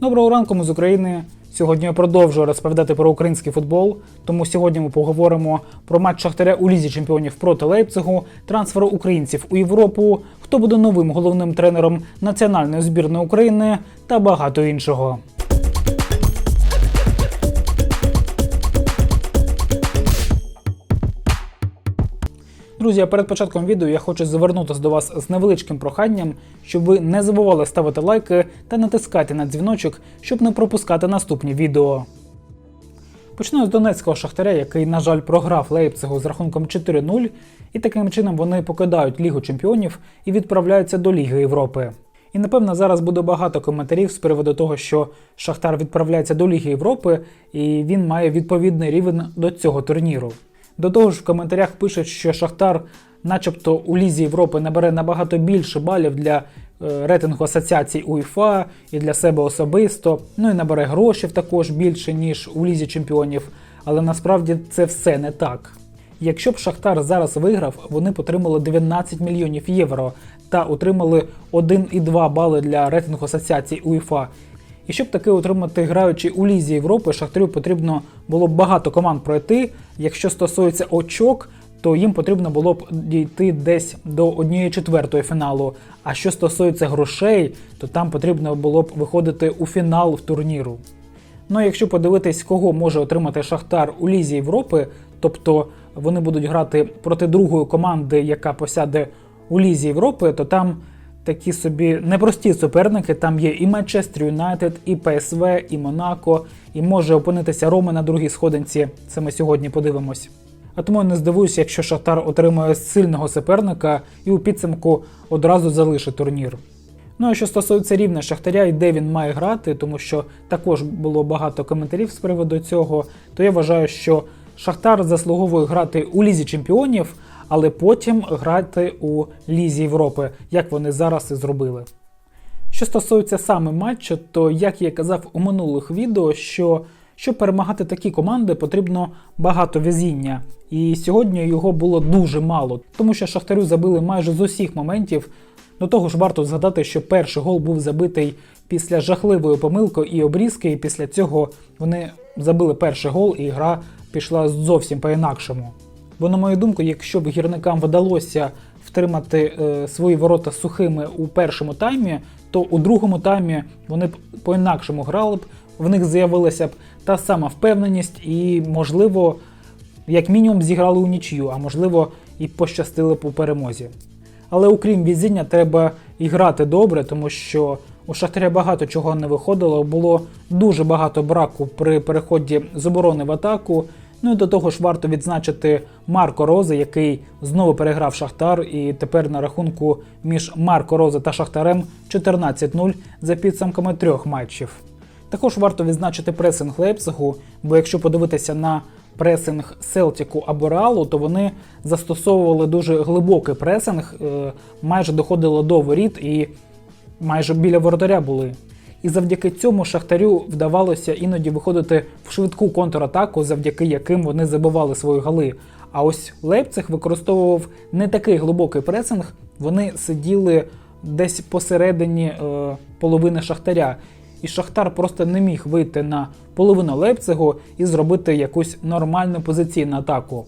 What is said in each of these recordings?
Доброго ранку, ми з України. Сьогодні я продовжую розповідати про український футбол. Тому сьогодні ми поговоримо про матч Шахтаря у лізі чемпіонів проти Лейпцигу, трансферу українців у Європу, хто буде новим головним тренером національної збірної України та багато іншого. Друзі, перед початком відео я хочу звернутися до вас з невеличким проханням, щоб ви не забували ставити лайки та натискати на дзвіночок, щоб не пропускати наступні відео. Почну з донецького шахтаря, який, на жаль, програв Лейпцигу з рахунком 4-0, і таким чином вони покидають Лігу чемпіонів і відправляються до Ліги Європи. І напевно зараз буде багато коментарів з приводу того, що Шахтар відправляється до Ліги Європи, і він має відповідний рівень до цього турніру. До того ж, в коментарях пишуть, що Шахтар, начебто, у Лізі Європи набере набагато більше балів для е, рейтингу асоціацій УЄФА і для себе особисто. Ну і набере грошей також більше, ніж у Лізі Чемпіонів. Але насправді це все не так. Якщо б Шахтар зараз виграв, вони б отримали 19 мільйонів євро та отримали 1,2 бали для рейтингу асоціацій УЄФА. І щоб таки отримати граючи у Лізі Європи, Шахтарю потрібно було б багато команд пройти. Якщо стосується очок, то їм потрібно було б дійти десь до 1 четвертої фіналу. А що стосується грошей, то там потрібно було б виходити у фінал в турніру. Ну, а якщо подивитись, кого може отримати Шахтар у Лізі Європи, тобто вони будуть грати проти другої команди, яка посяде у Лізі Європи, то там такі собі непрості суперники. Там є і Манчестер Юнайтед, і ПСВ, і Монако, і може опинитися Рома на другій сходинці. Це ми сьогодні подивимось. А тому я не здивуюся, якщо Шахтар отримує сильного суперника і у підсумку одразу залишить турнір. Ну а що стосується рівня Шахтаря і де він має грати, тому що також було багато коментарів з приводу цього, то я вважаю, що Шахтар заслуговує грати у Лізі Чемпіонів, але потім грати у Лізі Європи, як вони зараз і зробили. Що стосується саме матчу, то як я казав у минулих відео, що щоб перемагати такі команди, потрібно багато везіння. І сьогодні його було дуже мало, тому що Шахтарю забили майже з усіх моментів. До того ж, варто згадати, що перший гол був забитий після жахливої помилки і обрізки, і після цього вони забили перший гол, і гра пішла зовсім по-інакшому. Бо, на мою думку, якщо б гірникам вдалося втримати е, свої ворота сухими у першому таймі, то у другому таймі вони б по-інакшому грали б, в них з'явилася б та сама впевненість, і, можливо, як мінімум зіграли у нічию, а можливо, і пощастили б у перемозі. Але окрім візіння, треба і грати добре, тому що у Шахтаря багато чого не виходило. Було дуже багато браку при переході з оборони в атаку. Ну і до того ж варто відзначити Марко Рози, який знову переграв Шахтар, і тепер на рахунку між Марко Рози та Шахтарем 14-0 за підсумками трьох матчів. Також варто відзначити пресинг Лейпцигу, бо якщо подивитися на пресинг Селтіку або Реалу, то вони застосовували дуже глибокий пресинг, е, майже доходило до воріт і майже біля воротаря були. І завдяки цьому Шахтарю вдавалося іноді виходити в швидку контратаку, завдяки яким вони забивали свої голи. А ось Лейпциг використовував не такий глибокий пресинг, вони сиділи десь посередині е, половини Шахтаря. І Шахтар просто не міг вийти на половину Лейпцигу і зробити якусь нормальну позиційну атаку.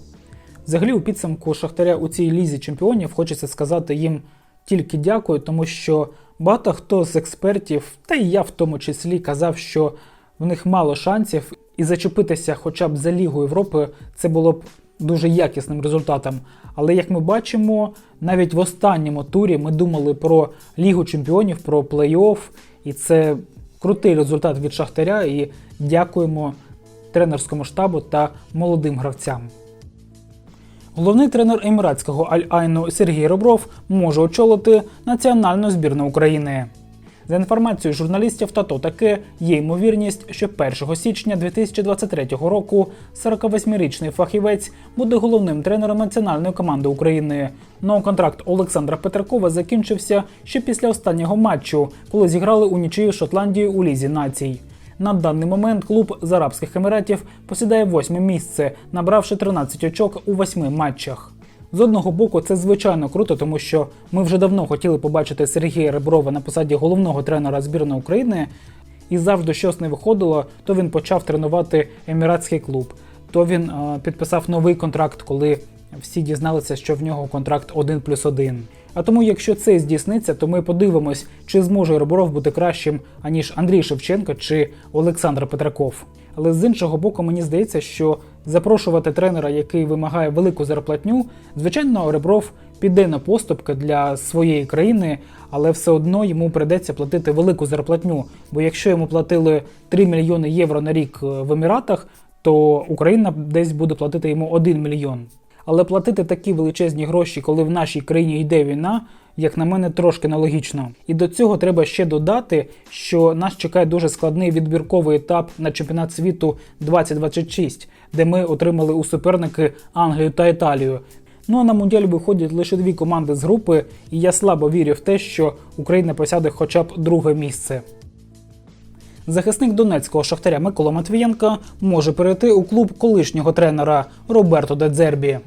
Взагалі, у підсумку Шахтаря у цій лізі чемпіонів хочеться сказати їм тільки дякую, тому що багато хто з експертів, та й я в тому числі, казав, що в них мало шансів, і зачепитися хоча б за Лігу Європи це було б дуже якісним результатом. Але як ми бачимо, навіть в останньому турі ми думали про Лігу Чемпіонів, про плей-офф, і це крутий результат від Шахтаря. І дякуємо тренерському штабу та молодим гравцям. Головний тренер еміратського Аль-Айну Сергій Ребров може очолити національну збірну України. За інформацією журналістів ТАТО таке є ймовірність, що 1 січня 2023 року 48-річний фахівець буде головним тренером національної команди України. Но контракт Олександра Петракова закінчився ще після останнього матчу, коли зіграли у нічию Шотландію у лізі націй. На даний момент клуб з Арабських Еміратів посідає восьме місце, набравши 13 очок у восьми матчах. З одного боку, це звичайно круто, тому що ми вже давно хотіли побачити Сергія Реброва на посаді головного тренера збірної України. і завжди щось не виходило, то він почав тренувати еміратський клуб. То він е, підписав новий контракт, коли всі дізналися, що в нього контракт 1 плюс 1. А тому, якщо це здійсниться, то ми подивимось, чи зможе Ребров бути кращим, аніж Андрій Шевченко чи Олександр Петраков. Але з іншого боку, мені здається, що запрошувати тренера, який вимагає велику зарплатню, звичайно, Ребров піде на поступки для своєї країни, але все одно йому придеться платити велику зарплатню. Бо якщо йому платили 3 мільйони євро на рік е, в Еміратах, то Україна десь буде платити йому 1 мільйон. Але платити такі величезні гроші, коли в нашій країні йде війна, як на мене, трошки нелогічно. І до цього треба ще додати, що нас чекає дуже складний відбірковий етап на чемпіонат світу 2026, де ми отримали у суперники Англію та Італію. Ну а на мундіаль виходять лише дві команди з групи, і я слабо вірю в те, що Україна посяде хоча б друге місце. Захисник донецького шахтаря Микола Матвієнка може перейти у клуб колишнього тренера Роберто Дедзербі.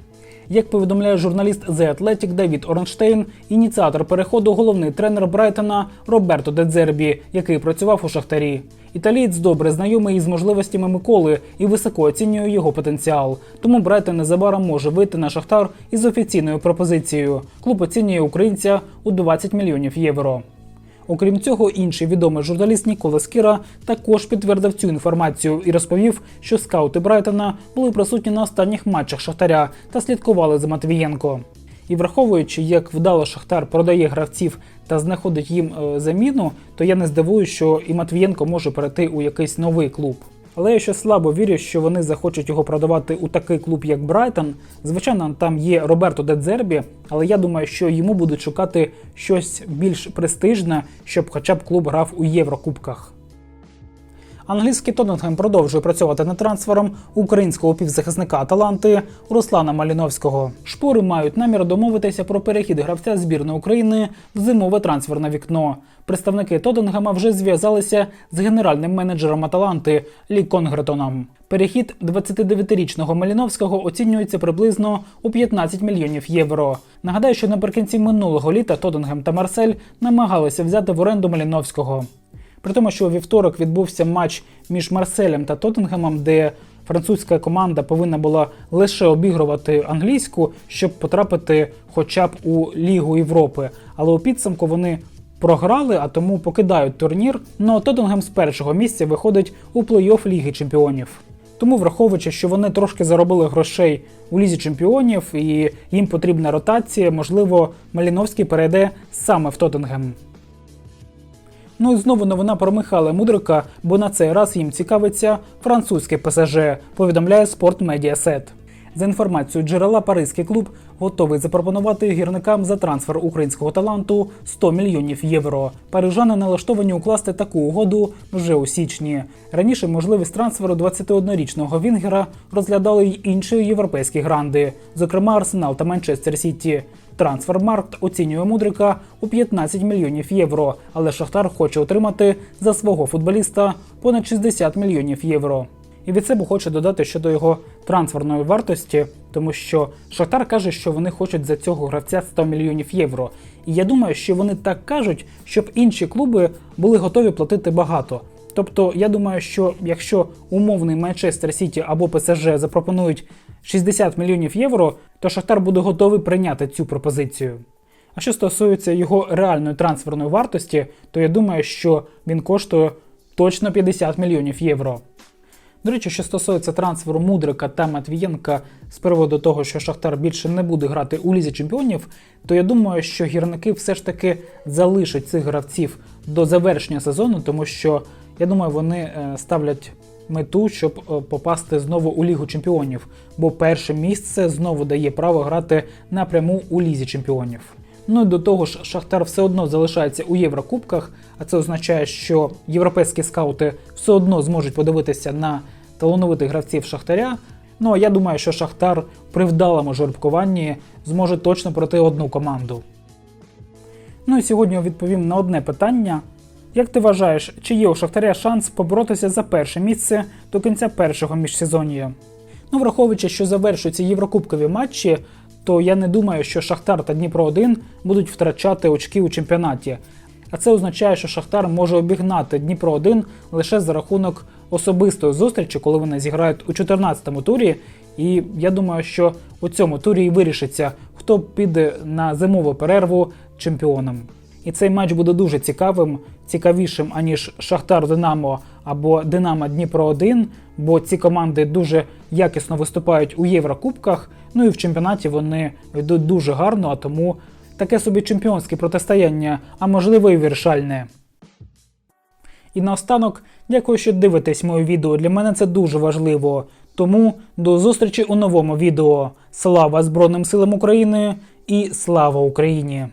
Як повідомляє журналіст The Athletic Давід Оренштейн, ініціатор переходу головний тренер Брайтона Роберто Дедзербі, який працював у Шахтарі. Італієць добре знайомий із можливостями Миколи і високо оцінює його потенціал. Тому Брайтон незабаром може вийти на Шахтар із офіційною пропозицією. Клуб оцінює українця у 20 мільйонів євро. Окрім цього, інший відомий журналіст Нікола Скіра також підтвердив цю інформацію і розповів, що скаути Брайтона були присутні на останніх матчах Шахтаря та слідкували за Матвієнко. І враховуючи, як вдало Шахтар продає гравців та знаходить їм е, заміну, то я не здивуюсь, що і Матвієнко може перейти у якийсь новий клуб. Але я ще слабо вірю, що вони захочуть його продавати у такий клуб, як Брайтон. Звичайно, там є Роберто Дедзербі, але я думаю, що йому будуть шукати щось більш престижне, щоб хоча б клуб грав у Єврокубках. Англійський Тоттенхем продовжує працювати над трансфером українського півзахисника Аталанти Руслана Маліновського. Шпори мають намір домовитися про перехід гравця збірної України в зимове трансферне вікно. Представники Тоттенгема вже зв'язалися з генеральним менеджером Аталанти Лі Конгретоном. Перехід 29-річного Маліновського оцінюється приблизно у 15 мільйонів євро. Нагадаю, що наприкінці минулого літа Тоттенгем та Марсель намагалися взяти в оренду Маліновського. При тому, що у вівторок відбувся матч між Марселем та Тоттенгемом, де французька команда повинна була лише обігрувати англійську, щоб потрапити хоча б у Лігу Європи. Але у підсумку вони програли, а тому покидають турнір. Ну а Тоттенгем з першого місця виходить у плей-офф Ліги Чемпіонів. Тому, враховуючи, що вони трошки заробили грошей у лізі чемпіонів і їм потрібна ротація, можливо, Маліновський перейде саме в Тоттенгем. Ну і знову новина про Михайла Мудрика, бо на цей раз їм цікавиться французьке ПСЖ, повідомляє Спорт Медіасет. За інформацією джерела, паризький клуб готовий запропонувати гірникам за трансфер українського таланту 100 мільйонів євро. Парижани налаштовані укласти таку угоду вже у січні. Раніше можливість трансферу 21-річного Вінгера розглядали й інші європейські гранди, зокрема Арсенал та Манчестер Сіті. Трансфермаркт оцінює Мудрика у 15 мільйонів євро, але Шахтар хоче отримати за свого футболіста понад 60 мільйонів євро. І від себе хочу додати щодо його трансферної вартості, тому що Шахтар каже, що вони хочуть за цього гравця 100 мільйонів євро. І я думаю, що вони так кажуть, щоб інші клуби були готові платити багато. Тобто, я думаю, що якщо умовний Манчестер Сіті або ПСЖ запропонують 60 мільйонів євро, то Шахтар буде готовий прийняти цю пропозицію. А що стосується його реальної трансферної вартості, то я думаю, що він коштує точно 50 мільйонів євро. До речі, що стосується трансферу Мудрика та Матвієнка з приводу того, що Шахтар більше не буде грати у лізі чемпіонів, то я думаю, що гірники все ж таки залишать цих гравців до завершення сезону, тому що я думаю, вони е, ставлять мету, щоб е, попасти знову у Лігу чемпіонів, бо перше місце знову дає право грати напряму у лізі чемпіонів. Ну і до того ж, Шахтар все одно залишається у Єврокубках, а це означає, що європейські скаути все одно зможуть подивитися на талановитих гравців Шахтаря. Ну а я думаю, що Шахтар при вдалому жеребкуванні зможе точно пройти одну команду. Ну і сьогодні відповім на одне питання. Як ти вважаєш, чи є у Шахтаря шанс поборотися за перше місце до кінця першого міжсезоння? Ну, враховуючи, що завершуються єврокубкові матчі, то я не думаю, що Шахтар та Дніпро 1 будуть втрачати очки у чемпіонаті. А це означає, що Шахтар може обігнати Дніпро 1 лише за рахунок особистої зустрічі, коли вони зіграють у 14-му турі. І я думаю, що у цьому турі і вирішиться, хто піде на зимову перерву чемпіоном. І цей матч буде дуже цікавим, цікавішим, аніж Шахтар Динамо або Динамо Дніпро 1 бо ці команди дуже якісно виступають у Єврокубках. Ну і в чемпіонаті вони йдуть дуже гарно, а тому таке собі чемпіонське протистояння, а можливо і вирішальне. І наостанок, дякую, що дивитесь моє відео. Для мене це дуже важливо. Тому до зустрічі у новому відео. Слава Збройним силам України і слава Україні!